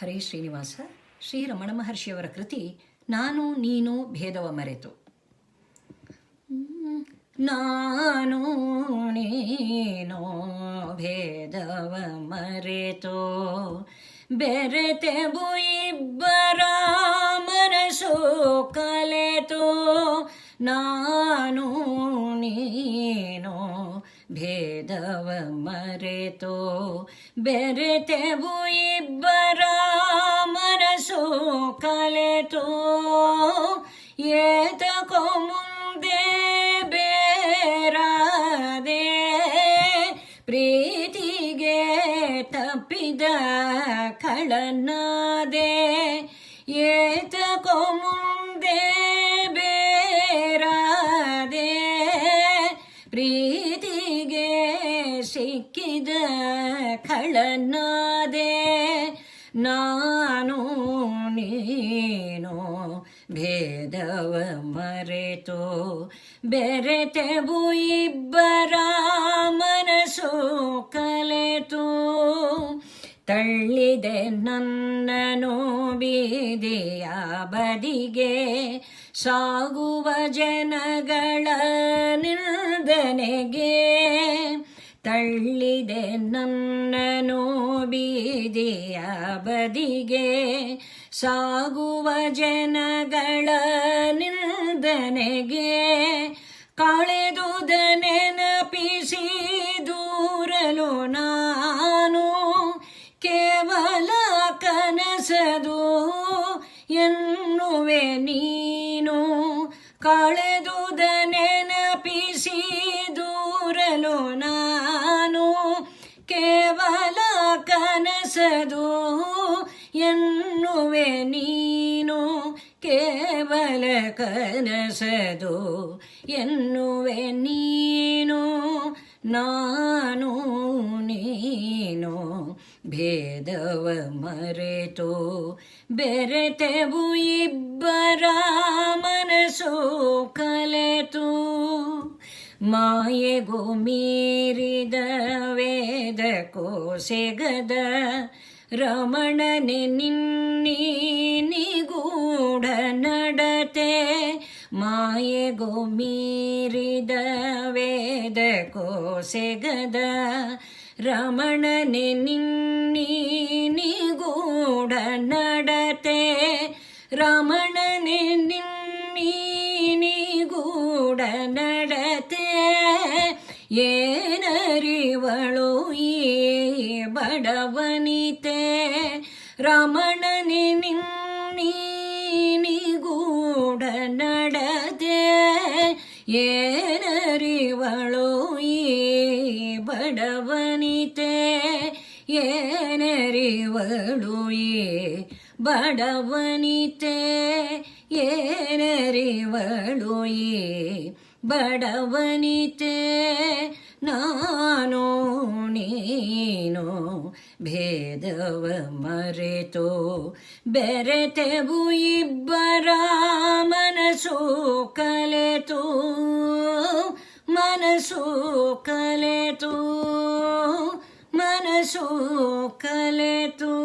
ಹರೇ ಶ್ರೀನಿವಾಸ ಶ್ರೀ ರಮಣ ಮಹರ್ಷಿಯವರ ಕೃತಿ, ನಾನು, ನೀನು, ಭೇದವ ಮರೆತು. ನಾನು, ನೀನು, ಭೇದವ ಮರೆತು. ಬೆರೆತೆ ಇಬ್ಬರ ಮನಸ್ಸು ಕಲೆತು. ನಾನು, ನೀನು ಭೇದವ ಮರೆತು ಬೆರೆತೆವು ಇಬ್ಬರ ಮನಸ್ಸು ಕಲೆತು. ಏತಕೋ ಮುಂದೆ ಬೇರಾದೆ ಪ್ರೀತಿಗೆ ತಪ್ಪಿದ ಕಳನಾದೆ. ಏತಕೋ ಕಳನಾದೆ, ನಾನು ನೀನು ಭೇದವ ಮರೆತು. ಬೆರೆತೆವು ಇಬ್ಬರ ಮನಸ್ಸು ಕಲೆತು. ತಳ್ಳಿದೆ ನನ್ನನು ಬೀದಿಯ ಬದಿಗೆ. ಸಾಗುವ ಜನಗಳ ನಿಲ್ದನೆಗೆ ತಳ್ಳಿದೆ ನನ್ನನು ಬೀದಿಯ ಬದಿಗೆ ಸಾಗುವ ಜನಗಳ ನಿಂದನೆಗೆ ಕಳೆದುದ ನೆನಪಿಸಿ ದೂರಲು ನಾನು ಕೇವಲ ಕನಸದು ಎನ್ನುವೆ ನೀನು ಕನಸದು ಎನ್ನುವೆ ನೀನು ಕೇವಲ ಕನಸದು ಎನ್ನುವೆ ನೀನು ನಾನು ನೀನು ಭೇದವ ಮರೆತು ಬೆರೆತೆವು ಇಬ್ಬರ ಮನಸ್ಸು ಕಲೆತು ಮಾಯೆಗೂ ಮೀರಿದ ವೇದಕ್ಕೋ ಸೆಗದ ರಮಣನೆ ನಿನ್ನೀ ನಿಗೂಢ ನಡತೆ ಮಾಯೆಗೂ ಮೀರಿದ ವೇದಕ್ಕೋ ಸೆಗದ ರಮಣನೆ ನಿನ್ನೀ ನಿಗೂಢ ನಡತೆ ರಮಣನೆ ನಿನ್ನೀ ನಿಗೂಢ ನಡತೆ ಏನರಿವಳು ಈ ಬಡವನಿತೆ ರಮಣನೆ ನಿನ್ನೀ ನಿಗೂಢ ನಡತೆ ಏನರಿವಳು ಈ ಬಡವನಿತೆ ಏನರಿವಳು ಈ ಬಡವನಿತೆ ಏನರಿವಳು ಈ ಬಡವನಿತೆ ನಾನು ನೀನು ಭೇದವ ಮರೆತು. ಬೆರೆತೆವು ಇಬ್ಬರ ಮನಸ್ಸು ಕಲೆತು ಮನಸ್ಸು ಕಲೆತು ಮನಸ್ಸು ಕಲೆತು.